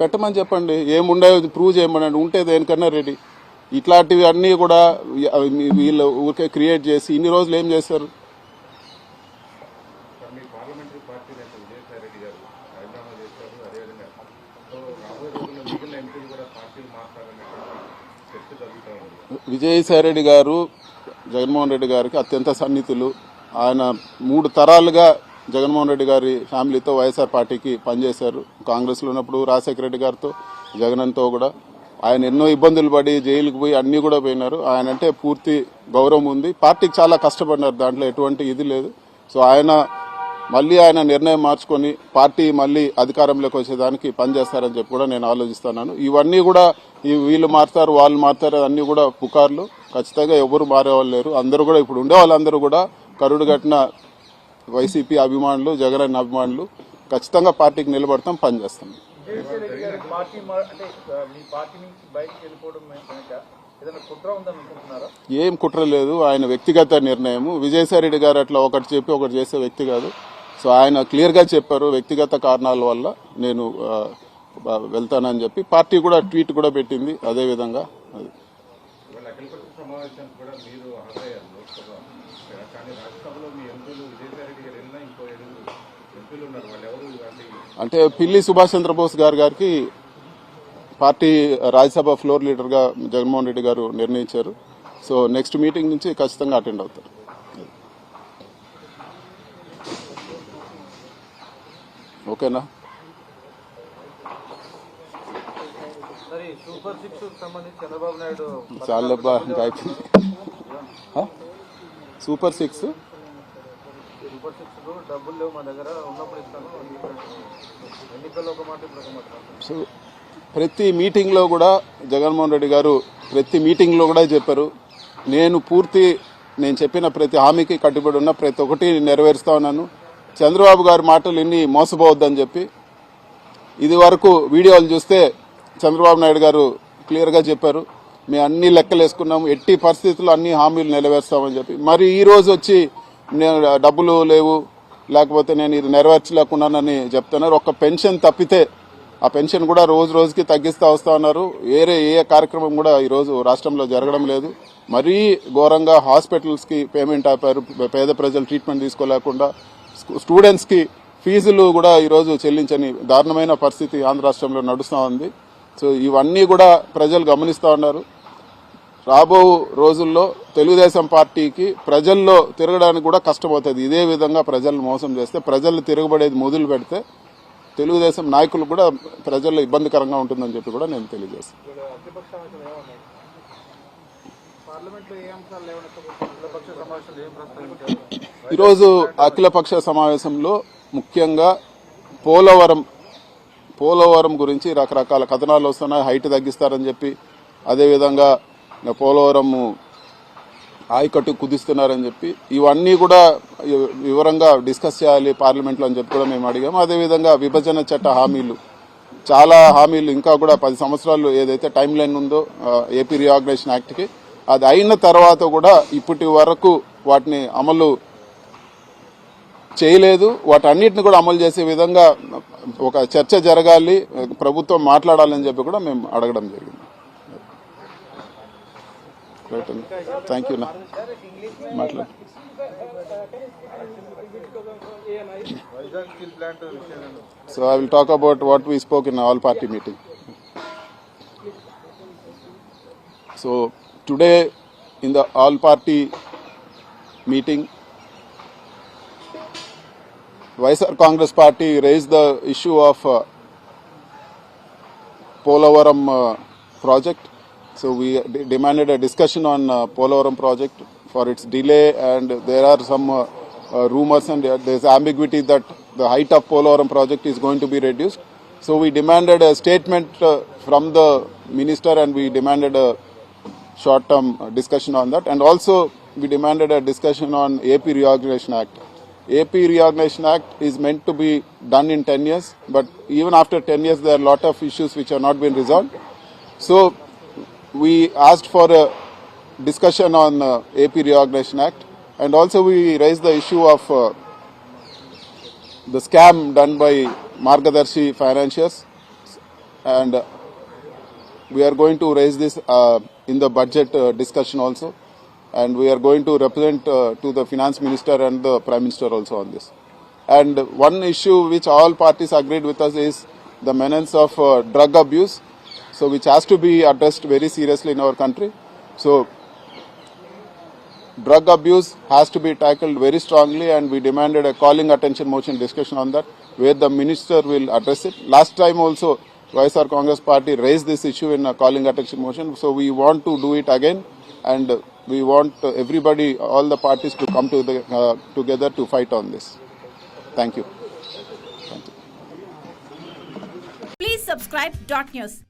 పెట్టమని చెప్పండి. ఏముండే ప్రూవ్ చేయమని ఉంటే దేనికన్నా రెడీ ఇట్లాంటివి అన్నీ కూడా వీళ్ళు ఊరికే క్రియేట్ చేసి ఇన్ని రోజులు ఏం చేశారు? విజయసాయి రెడ్డి విజయసాయిరెడ్డి గారు జగన్మోహన్ రెడ్డి గారికి అత్యంత సన్నిహితులు. ఆయన మూడు తరాలుగా జగన్మోహన్ రెడ్డి గారి ఫ్యామిలీతో వైఎస్ఆర్ పార్టీకి పనిచేశారు. కాంగ్రెస్లో ఉన్నప్పుడు రాజశేఖర రెడ్డి గారితో జగన్తో కూడా. ఆయన ఎన్నో ఇబ్బందులు పడి జైలుకు పోయి అన్నీ కూడా పోయినారు. ఆయన అంటే పూర్తి గౌరవం ఉంది. పార్టీకి చాలా కష్టపడినారు. దాంట్లో ఎటువంటి ఇది లేదు. సో ఆయన మళ్ళీ ఆయన నిర్ణయం మార్చుకొని పార్టీ మళ్ళీ అధికారంలోకి వచ్చేదానికి పనిచేస్తారని చెప్పి కూడా నేను ఆలోచిస్తున్నాను. ఇవన్నీ కూడా ఈ వీళ్ళు మారుతారు వాళ్ళు మారుతారు అన్నీ కూడా పుకార్లు. ఖచ్చితంగా ఎవరు మారేవాళ్ళు లేరు. అందరూ కూడా ఇప్పుడు ఉండే వాళ్ళందరూ కూడా కరుడు కట్టిన వైసీపీ అభిమానులు జగన్ అన్న అభిమానులు ఖచ్చితంగా పార్టీకి నిలబడతాం పనిచేస్తాం ఏం కుట్ర లేదు ఆయన వ్యక్తిగత నిర్ణయం. విజయసాయిరెడ్డి గారు అట్లా ఒకటి చెప్పి ఒకటి చేసే వ్యక్తి కాదు. సో ఆయన క్లియర్గా చెప్పారు వ్యక్తిగత కారణాల వల్ల నేను వెళ్తానని చెప్పి. పార్టీ కూడా ట్వీట్ కూడా పెట్టింది అదే విధంగా. అది ఇవాళ అఖిలపక్ష సమావేశానికి కూడా మీరు హాజరయ్యారు లోక్సభ కానీ రాజ్యసభలో మీ ఎంపీలు విజయసాయి రెడ్డి గారు వెళ్ళినా ఇంకో ఏడుగురు ఎంపీలు ఉన్నారు. వాళ్ళు ఎవరు అంటే పిల్లి సుభాష్ చంద్రబోస్ గారి గారికి పార్టీ రాజ్యసభ ఫ్లోర్ లీడర్గా జగన్మోహన్ రెడ్డి గారు నిర్ణయించారు. సో నెక్స్ట్ మీటింగ్ నుంచి ఖచ్చితంగా అటెండ్ అవుతారు. ఓకేనా? మరి సూపర్ సిక్స్ సంబంధించి చంద్రబాబు నాయుడు చాలబ్బా ఇంకా అయిపోయింది. హ? Super six. సూపర్ సిక్స్ డబ్బులు లేవు మా దగ్గర. ఉన్నప్పుడు ఇస్తాను. ఎన్నికల్లో ఒక మాట ఇప్పుడు ఒక మాట సో ప్రతి మీటింగ్లో కూడా జగన్మోహన్ రెడ్డి గారు ప్రతి మీటింగ్లో కూడా చెప్పారు. నేను పూర్తి నేను చెప్పిన ప్రతి హామీకి కట్టుబడి ఉన్న ప్రతి ఒక్కటి నెరవేరుస్తా ఉన్నాను. చంద్రబాబు గారి మాటలు ఇన్ని మోసపోవద్దని చెప్పి ఇది వరకు వీడియోలు చూస్తే చంద్రబాబు నాయుడు గారు క్లియర్గా చెప్పారు. మేము అన్ని లెక్కలు వేసుకున్నాము. ఎట్టి పరిస్థితుల్లో అన్ని హామీలు నెరవేరుస్తామని చెప్పి. మరి ఈ రోజు వచ్చి నేను డబ్బులు లేవు లేకపోతే నేను ఇది నెరవేర్చలేకున్నానని చెప్తున్నారు. ఒక్క పెన్షన్ తప్పితే ఆ పెన్షన్ కూడా రోజు రోజుకి తగ్గిస్తూ వస్తూ ఉన్నారు. వేరే ఏ కార్యక్రమం కూడా ఈరోజు రాష్ట్రంలో జరగడం లేదు. మరీ ఘోరంగా హాస్పిటల్స్కి పేమెంట్ ఆపారు. పేద ప్రజలు ట్రీట్మెంట్ తీసుకోలేకుండా స్టూడెంట్స్కి ఫీజులు కూడా ఈరోజు చెల్లించని దారుణమైన పరిస్థితి ఆంధ్ర రాష్ట్రంలో నడుస్తూ ఉంది. సో ఇవన్నీ కూడా ప్రజలు గమనిస్తూ ఉన్నారు. రాబో రోజుల్లో తెలుగుదేశం పార్టీకి ప్రజల్లో తిరగడానికి కూడా కష్టమవుతుంది. ఇదే విధంగా ప్రజలను మోసం చేస్తే ప్రజలు తిరగబడేది మొదలు పెడితే తెలుగుదేశం నాయకులు కూడా ప్రజల్లో ఇబ్బందికరంగా ఉంటుందని చెప్పి కూడా నేను తెలియజేస్తాను. ఈరోజు అఖిలపక్ష సమావేశంలో ముఖ్యంగా పోలవరం పోలవరం గురించి రకరకాల కథనాలు వస్తున్నాయి. హైట్ తగ్గిస్తారని చెప్పి అదేవిధంగా పోలవరం ఆయకట్టు కుదిస్తున్నారని చెప్పి ఇవన్నీ కూడా వివరంగా డిస్కస్ చేయాలి పార్లమెంట్లో అని చెప్పి కూడా మేము అడిగాము. అదేవిధంగా విభజన చట్ట హామీలు. చాలా హామీలు ఇంకా కూడా పది సంవత్సరాలు ఏదైతే టైం లైన్ ఉందో ఏపీ రీఆర్గనైజేషన్ యాక్ట్కి అది అయిన తర్వాత కూడా ఇప్పటి వరకు వాటిని అమలు చేయలేదు. వాటన్నిటిని కూడా అమలు చేసే విధంగా ఒక చర్చ జరగాలి ప్రభుత్వం మాట్లాడాలని చెప్పి కూడా మేము అడగడం జరిగింది. థ్యాంక్ యూ నా. మాట్లాడు. So I will talk about what we spoke in all party meeting so today in the all party meeting Vaisar Congress Party raised the issue of uh, Polavaram uh, project. So we demanded a discussion on uh, Polavaram project for its delay and there are some uh, uh, rumors and there's ambiguity that the height of Polavaram project is going to be reduced. So we demanded a statement uh, from the minister and we demanded a short-term discussion on that and also we demanded a discussion on AP Reorganization Act. AP Reorganization Act is meant to be done in 10 years, but even after 10 years, there are a lot of issues which have not been resolved. So we asked for a discussion on uh, AP Reorganization Act, and also we raised the issue of uh, the scam done by Margadarshi Financiers and uh, we are going to raise this uh, in the budget uh, discussion also and we are going to represent uh, to the finance minister and the prime minister also on this. And one issue which all parties agreed with us is the menace of uh, drug abuse so which has to be addressed very seriously in our country. So drug abuse has to be tackled very strongly and we demanded a calling attention motion discussion on that where the minister will address it. Last time also YSR Congress party raised this issue in a calling attention motion so we want to do it again. And we want everybody all the parties to come to the, uh, together to fight on this. Thank you. Please subscribe Dot News.